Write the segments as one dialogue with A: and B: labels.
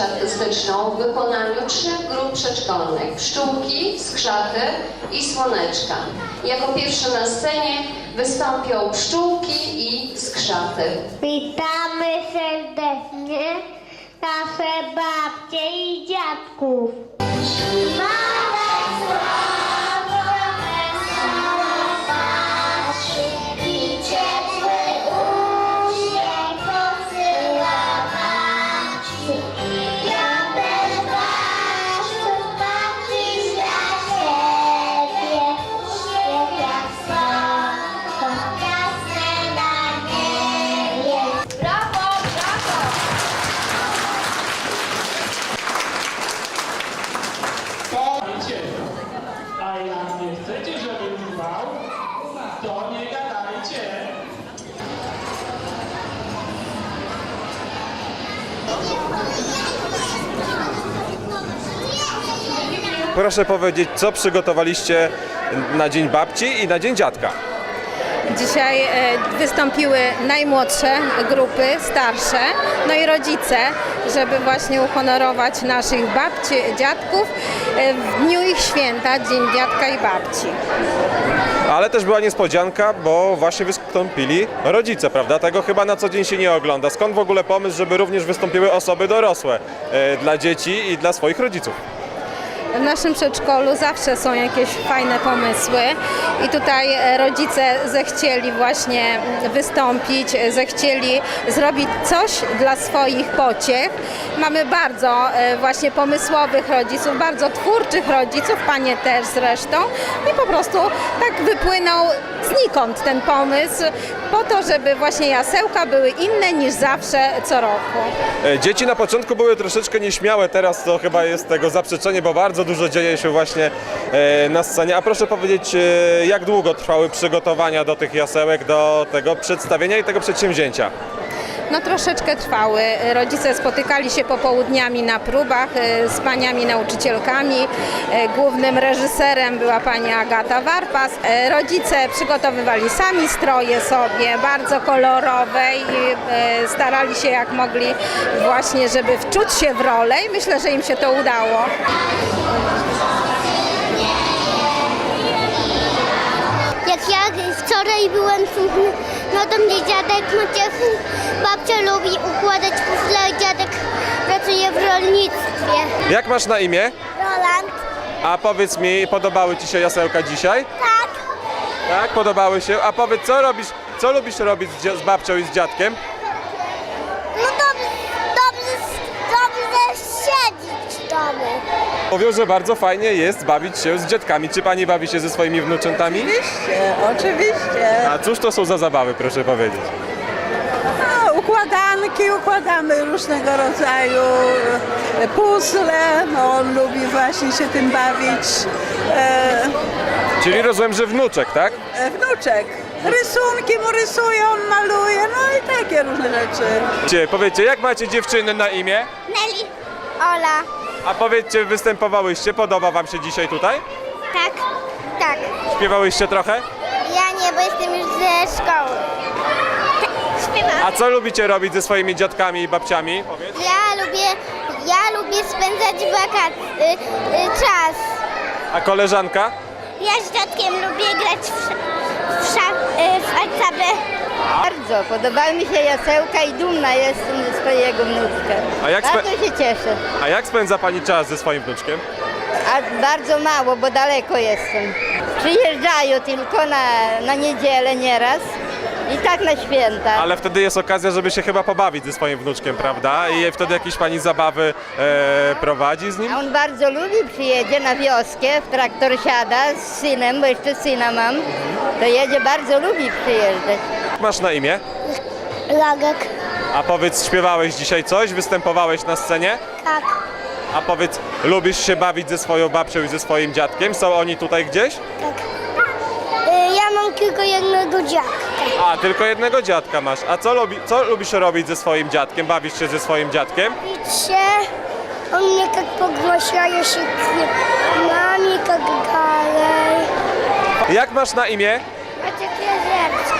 A: artystyczną w wykonaniu trzech grup przedszkolnych. Pszczółki, skrzaty i słoneczka. Jako pierwsze na scenie wystąpią pszczółki i skrzaty.
B: Witamy serdecznie nasze babcie i dziadków.
C: Proszę powiedzieć, co przygotowaliście na Dzień Babci i na Dzień Dziadka?
D: Dzisiaj e, wystąpiły najmłodsze grupy, starsze, no i rodzice, żeby właśnie uhonorować naszych babci, dziadków e, w dniu ich święta, Dzień Dziadka i Babci.
C: Ale też była niespodzianka, bo właśnie wystąpili rodzice, prawda? Tego chyba na co dzień się nie ogląda. Skąd w ogóle pomysł, żeby również wystąpiły osoby dorosłe e, dla dzieci i dla swoich rodziców?
D: W naszym przedszkolu zawsze są jakieś fajne pomysły i tutaj e, rodzice zechcieli właśnie wystąpić, e, zechcieli zrobić coś dla swoich pociech. Mamy bardzo e, właśnie pomysłowych rodziców, bardzo twórczych rodziców, panie też zresztą i po prostu tak wypłynął znikąd ten pomysł po to, żeby właśnie jasełka były inne niż zawsze co roku.
C: E, Dzieci na początku były troszeczkę nieśmiałe, teraz to chyba jest tego zaprzeczenie, bo bardzo dużo dzieje się właśnie e, na scenie. A proszę powiedzieć, e, jak długo trwały przygotowania do tych jasełek, do tego przedstawienia i tego przedsięwzięcia?
D: No troszeczkę trwały. Rodzice spotykali się popołudniami na próbach e, z paniami nauczycielkami. E, Głównym reżyserem była pani Agata Warpas. E, Rodzice przygotowywali sami stroje sobie, bardzo kolorowe i starali się jak mogli właśnie, żeby wczuć się w rolę i myślę, że im się to udało.
B: Jak ja wczoraj byłem to mnie dziadek Maciek, babcia lubi układać puzzle, dziadek pracuje w rolnictwie.
C: Jak masz na imię?
B: Roland?
C: A powiedz mi, podobały Ci się jasełka dzisiaj?
B: Tak.
C: Tak, podobały się. A powiedz, co robisz, co lubisz robić z, dzia- z babcią i z dziadkiem?
B: No dobrze, dobrze, dobrze siedzieć w domu.
C: Mówią, że bardzo fajnie jest bawić się z dziadkami. Czy pani bawi się ze swoimi wnuczętami?
E: Oczywiście, oczywiście.
C: A cóż to są za zabawy, proszę powiedzieć?
E: A, układanki układamy różnego rodzaju e, puzzle. No, on lubi właśnie się tym bawić. E,
C: Czyli rozumiem, że wnuczek, tak?
E: e, wnuczek. Rysunki mu rysuje, on maluje, no i takie różne rzeczy.
C: Cie, powiedzcie, jak macie dziewczyny na imię?
B: Nelly. Ola.
C: A powiedzcie, występowałyście, podoba wam się dzisiaj tutaj?
B: Tak. Tak.
C: Śpiewałyście trochę?
B: Ja nie, bo jestem już ze szkoły. Śpiewam.
C: A co lubicie robić ze swoimi dziadkami i babciami? Powiedz.
B: Ja lubię, ja lubię spędzać wakacje, y, y, czas.
C: A koleżanka?
B: Ja z dziadkiem lubię grać w, sz- w, y, w.
F: Bardzo, podobały mi się jasełka i dumna jestem ze swojego wnuczka.
C: A jak spe-
F: Bardzo się cieszę.
C: A jak spędza pani czas ze swoim wnuczkiem?
F: A bardzo mało, bo daleko jestem. Przyjeżdżają tylko na, na niedzielę nieraz i tak na święta.
C: Ale wtedy jest okazja, żeby się chyba pobawić ze swoim wnuczkiem, prawda? I wtedy jakieś pani zabawy e, prowadzi z nim?
F: A on bardzo lubi, przyjedzie na wioskę, w traktor siada z synem, bo jeszcze syna mam. To jedzie, bardzo lubi przyjeżdżać.
C: Masz na imię?
B: Logek.
C: A powiedz, śpiewałeś dzisiaj coś? Występowałeś na scenie?
B: Tak.
C: A powiedz, lubisz się bawić ze swoją babcią i ze swoim dziadkiem? Są oni tutaj gdzieś?
B: Tak. Y, ja mam tylko jednego dziadka.
C: A, tylko jednego dziadka masz. A co, lubi, co lubisz robić ze swoim dziadkiem? Bawisz się ze swoim dziadkiem?
B: Widzicie? On mnie tak pogłaszaje się mami tak dalej.
C: Jak masz na imię?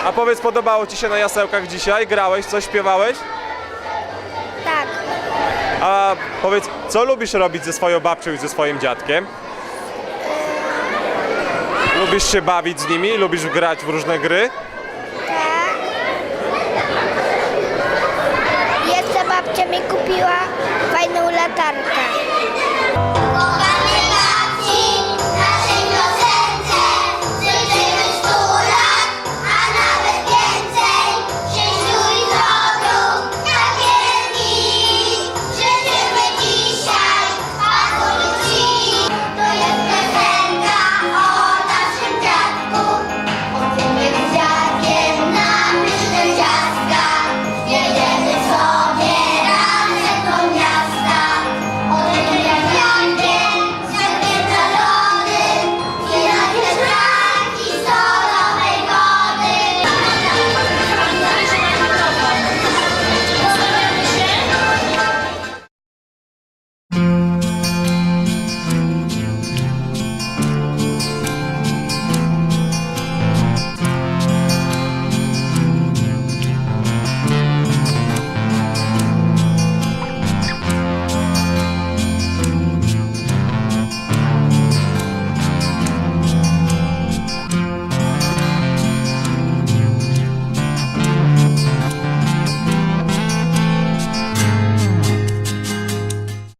B: A
C: powiedz, podobało Ci się na jasełkach dzisiaj? Grałeś, coś śpiewałeś?
B: Tak.
C: A powiedz, co lubisz robić ze swoją babcią i ze swoim dziadkiem? Lubisz się bawić z nimi? Lubisz grać w różne gry? Tak. Jeszcze babcia mi kupiła